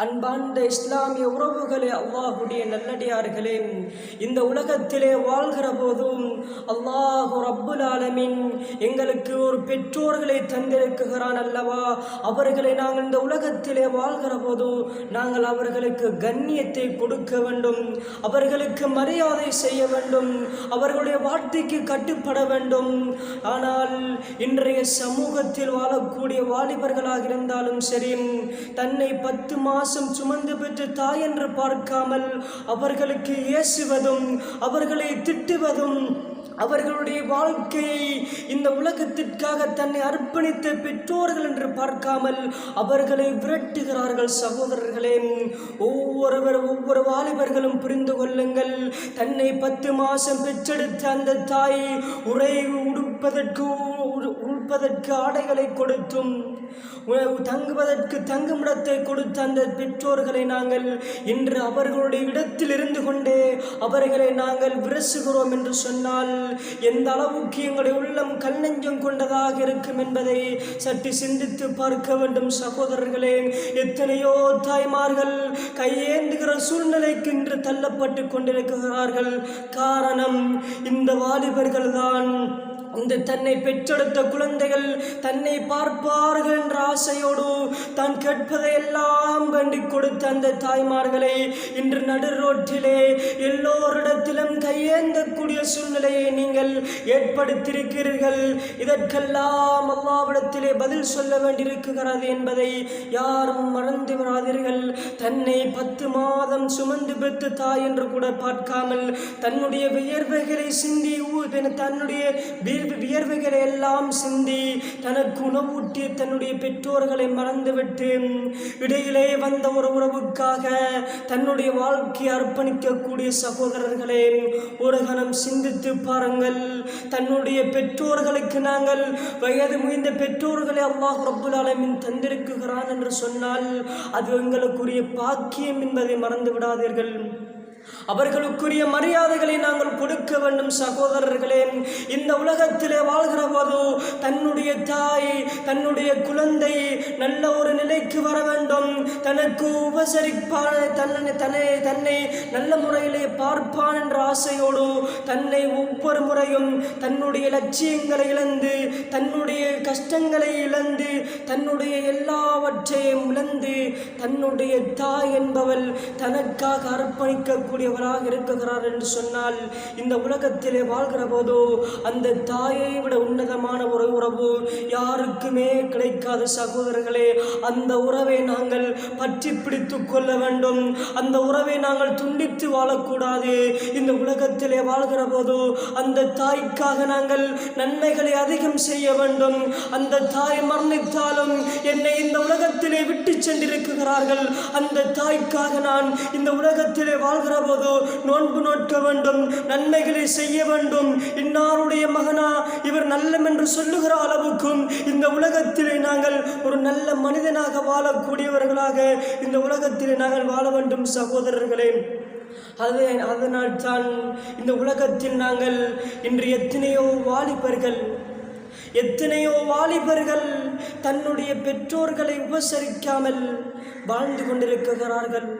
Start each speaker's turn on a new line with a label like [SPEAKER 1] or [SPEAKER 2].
[SPEAKER 1] அன்பார்ந்த இஸ்லாமிய உறவுகளே அல்லாஹுடைய நல்லடியார்களே இந்த உலகத்திலே வாழ்கிற போதும் அல்லாஹு ரப்புல் ஆலமின் எங்களுக்கு ஒரு பெற்றோர்களை தந்திருக்குகிறான் அல்லவா? அவர்களை நாங்கள் இந்த உலகத்திலே வாழ்கிற போது நாங்கள் அவர்களுக்கு கண்ணியத்தை கொடுக்க வேண்டும் அவர்களுக்கு மரியாதை செய்ய வேண்டும் அவர்களுடைய வார்த்தைக்கு கட்டுப்பட வேண்டும். ஆனால் இன்றைய சமூகத்தில் வாழக்கூடிய வாலிபர்களாக இருந்தாலும் சரி தன்னை பத்து மாதம் சுமந்து பெற்று தாய் என்று பார்க்காமல் அவர்களுக்கு ஏசுவதும் அவர்களை திட்டுவதும் அவர்களுடைய வாழ்க்கையை இந்த உலகத்திற்காக தன்னை அர்ப்பணித்த பெற்றோர்கள் என்று பார்க்காமல் அவர்களை விரட்டுகிறார்கள் சகோதரர்களே. ஒவ்வொருவர் ஒவ்வொரு வாலிபர்களும் புரிந்து கொள்ளுங்கள். தன்னை பத்து மாதம் பெற்றெடுத்த அந்த தாய் உரை உடுப்பதற்கு உடுப்பதற்கு ஆடைகளை கொடுத்தும் தங்குவதற்கு தங்குமிடத்தை கொடுத்த அந்த பெற்றோர்களை நாங்கள் இன்று அவர்களுடைய இடத்தில் இருந்து கொண்டே அவர்களை நாங்கள் விரசுகிறோம் என்று சொன்னால் எந்த அளவுக்கு எங்களுடைய உள்ளம் கல்நெஞ்சம் கொண்டதாக இருக்கும் என்பதை சற்று சிந்தித்து பார்க்க வேண்டும் சகோதரர்களே. எத்தனையோ தாய்மார்கள் கையேந்துகிற சூழ்நிலைக்கு இன்று தள்ளப்பட்டு கொண்டிருக்கிறார்கள். காரணம் இந்த வாலிபர்கள் தான் இந்த தன்னை பெற்றெடுத்த குழந்தைகள் தன்னை பார்ப்பார்கள் என்ற ஆசையோடு தான் கேட்பதை எல்லாம் கண்டு கொடுத்த அந்த தாய்மார்களை இன்று நடு ரோட்டிலே எல்லோரிடத்திலும் கையேந்தக்கூடிய சூழ்நிலையை நீங்கள் ஏற்படுத்தியிருக்கிறீர்கள். இதற்கெல்லாம் அல்லாவிடத்திலே பதில் சொல்ல வேண்டியிருக்கிறது என்பதை யாரும் மறந்து விடாதீர்கள். தன்னை பத்து மாதம் சுமந்து பெற்று தாய் என்று கூட பார்க்காமல் தன்னுடைய வியர்வைகளை சிந்தி ஊ- தன்னுடைய வியர்வைகளை எல்லாம் சிந்தி தனக்கு உணவூட்டி தன்னுடைய பெற்றோர்களை மறந்துவிட்டு இடையிலே வந்த ஒரு உறவுக்காக தன்னுடைய வாழ்க்கையை அர்ப்பணிக்கக்கூடிய சகோதரர்களே ஒரு கணம் சிந்தித்து பாருங்கள். தன்னுடைய பெற்றோர்களுக்கு நாங்கள் வயது முயந்த பெற்றோர்களை அல்லாஹ் ரப்புல் அலமின் தந்திருக்குகிறான் என்று சொன்னால் அது எங்களுக்குரிய பாக்கியம் என்பதை மறந்து விடாதீர்கள் அவர்களுக்குரிய மரியாதைகளை நாங்கள் கொடுக்க வேண்டும் சகோதரர்களே. இந்த உலகத்திலே வாழ்கிற போது தன்னுடைய தாய் தன்னுடைய குழந்தை நல்ல ஒரு நிலைக்கு தனக்கு உபசரிப்பான தன்னை தன்னை தன்னை நல்ல முறையிலே பார்ப்பான் என்ற ஆசையோடு தன்னை ஒவ்வொரு முறையும் தன்னுடைய லட்சியங்களை இழந்து தன்னுடைய கஷ்டங்களை இழந்து தன்னுடைய எல்லாவற்றையும் இழந்து தன்னுடைய தாய் என்பவள் தனக்காக அர்ப்பணிக்கக்கூடியவராக இருக்கிறார் என்று சொன்னால் இந்த உலகத்திலே வாழ்கிற போதோ அந்த தாயை விட உன்னதமான ஒரு உறவு யாருக்குமே கிடைக்காத சகோதரர்களே அந்த உறவை நாங்கள் பற்றி பிடித்து கொள்ள வேண்டும். அந்த உறவை நாங்கள் துண்டித்து வாழக்கூடாது. இந்த உலகத்திலே வாழ்கிற போது அந்த தாய்க்காக நாங்கள் நன்மைகளை அதிகம் செய்ய வேண்டும். அந்த தாய் மரணித்தாலும் என்னை இந்த உலகத்திலே விட்டு சென்றிருக்கிறார்கள். அந்த தாய்க்காக நான் இந்த உலகத்திலே வாழ்கிற போது நோன்பு நோக்க வேண்டும் நன்மைகளை செய்ய வேண்டும். இன்னாருடைய மகனா இவர் நல்லம் என்று சொல்லுகிற அளவுக்கும் உலகத்திலே நாங்கள் ஒரு நல்ல மனிதனாக வாழக்கூடியவர்களாக இந்த உலகத்திலே நாங்கள் வாழ வேண்டும் சகோதரர்களே. அது அதனால் தான் இந்த உலகத்தில் நாங்கள் இன்று எத்தனையோ வாலிபர்கள் எத்தனையோ வாலிபர்கள் தன்னுடைய பெற்றோர்களை உபசரிக்காமல் வாழ்ந்து கொண்டிருக்கிறார்கள்.